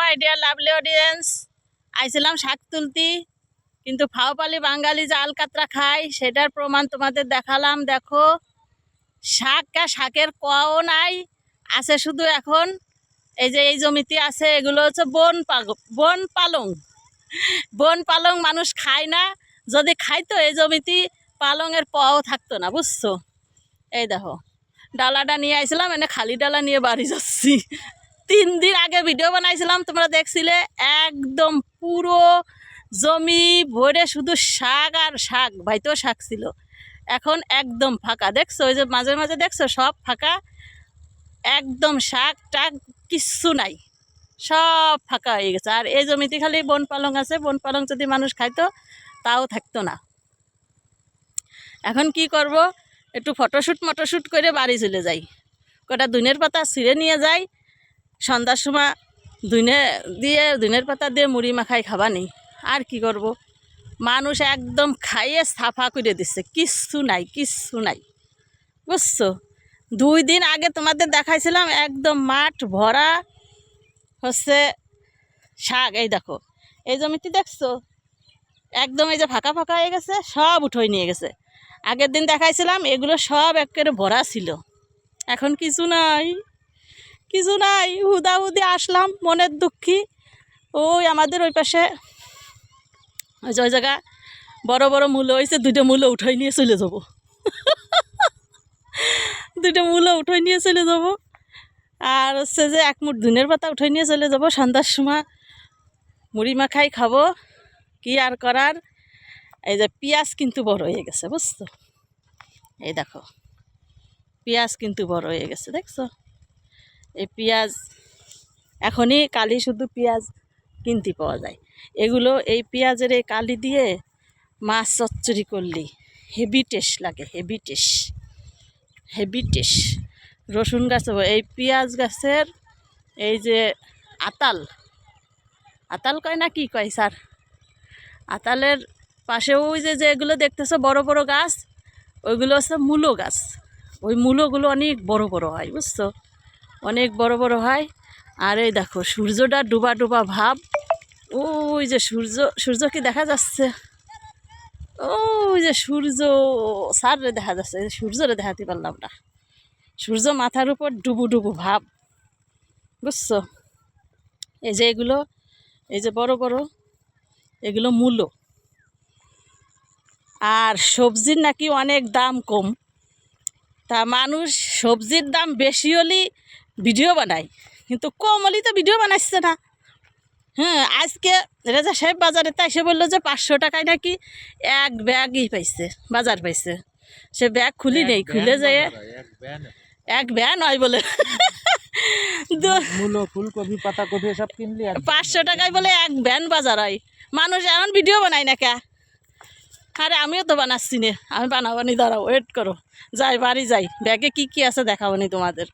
My dear lovely audience আইছিলাম শাক তুলতি, কিন্তু ফাওপালি বাঙালি যে আলকাতরা খায়, সেটার প্রমাণ তোমাদের দেখালাম, দেখো। শাক আর শাকের কও নাই, আছে শুধু এখন এই যে এই জমিতে আছে, এগুলো হচ্ছে বন পাগ, বন পালং। বন পালং মানুষ খায় না, যদি খাইতো এই জমিতে পালংয়ের পও থাকতো না, বুঝছ? এই দেখো ডালাটা নিয়ে আইছিলাম, এনে খালি ডালা নিয়ে বাড়ি যাচ্ছি। তিন দিন আগে ভিডিও বানাইছিলাম, তোমরা দেখছিলে? একদম পুরো জমি ভরে শুধু শাক আর শাক, ভাইতেও শাক ছিল। এখন একদম ফাঁকা, দেখছ? ওই যে মাঝে মাঝে দেখছ? সব ফাঁকা। একদম শাক টাক কিচ্ছু নাই। সব ফাঁকা হয়ে গেছে। আর এই জমিতে খালি বন পালং আছে। বন পালং যদি মানুষ খাইতো, তাও থাকতো না। এখন কি করব? একটু ফটোশ্যুট মটোশ্যুট করে বাড়ি চলে যাই। কটা দুনের পাতা ছিঁড়ে নিয়ে যাই। সন্ধ্যার সময় দুনে দিয়ে দুনের পাতা দিয়ে মুড়ি মাখাই খাবা নেই। আর কি করব? মানুষ একদম খাইয়ে সাফা করে দিচ্ছে কিচ্ছু নাই কিচ্ছু নাই। বুঝছ? দুই দিন আগে তোমাদের দেখাইছিলাম একদম মাঠ ভরা হচ্ছে শাক। এই দেখো, এই জমিতে দেখছ? একদম এই যে ফাঁকা ফাঁকা হয়ে গেছে, সব উঠোই নিয়ে গেছে। আগের দিন দেখাইছিলাম, এগুলো সব একেবারে ভরা ছিল। এখন কিছু নাই। কিছু নাই হুদা হুদি আসলাম, মনের দুঃখী। ওই আমাদের ওই পাশে, ওই যে জায়গা, বড় বড় মূল্য হয়েছে দুটো মূল্য উঠাই নিয়ে চলে যাব। দুটো মূল্য উঠাই নিয়ে চলে যাব। আর হচ্ছে যে এক মুঠ ধুনের পাতা উঠাই নিয়ে চলে যাব, সন্ধ্যার সময় মুড়ি মাখাই খাব। কি আর করার? এই যে পেঁয়াজ কিন্তু বড় হয়ে গেছে, বুঝছ? এই দেখো, পেঁয়াজ কিন্তু বড় হয়ে গেছে, দেখছ? এই পেঁয়াজ, এখনই কালি শুধু পেঁয়াজ কিনতে পাওয়া যায়। এগুলো এই পেঁয়াজের এই কালি দিয়ে মাছ চচ্চড়ি করলি হেভি টেস্ট লাগে, হেভি টেস্ট হেভি টেস্ট রসুন গাছ এই পেঁয়াজ গাছের এই যে আতাল আতাল কয় না কি কয় স্যার? আতালের পাশে ওই যে যেগুলো দেখতেছো বড় বড় গাছ, ওইগুলো হচ্ছে মূলো গাছ। ওই মূলোগুলো অনেক বড় বড় হয়, বুঝছ? অনেক বড় বড় হয়। আর এই দেখো, সূর্যটা ডুবা ডুবা ভাব। ওই যে সূর্য সূর্য কি দেখা যাচ্ছে? ওই যে সূর্য সারে দেখা যাচ্ছে সূর্যরে দেখাতে পারলাম না। সূর্য মাথার উপর ডুবু ডুবু ভাব। বুঝছ? এই যে এগুলো, এই যে বড় বড়, এগুলো মূলো। আর সবজির নাকি অনেক দাম কম। তা মানুষ সবজির দাম বেশি হলেই ভিডিও বানায়। কিন্তু কম হলেই তো ভিডিও বানাচ্ছে না। হ্যাঁ আজকে রেজা সাহেব বাজারে তাই সে বলল যে পাঁচশো টাকায় নাকি এক ব্যাগই পাইছে বাজার পাইছে। সে ব্যাগ খুলি নেই খুলে যেয়ে এক ব্যাগ নয় বলে। মূলো ফুলকপি পাতাকপি সব কিনলি পাঁচশো টাকায় বলে এক ভ্যান বাজার হয়। মানুষ এমন ভিডিও বানায় না কে? আরে আমিও তো বানাচ্ছি নে। আমি বানাবো নি দাঁড়াও ওয়েট করো। যাই বাড়ি যাই। ব্যাগে কি কি আছে দেখাবো নি তোমাদের?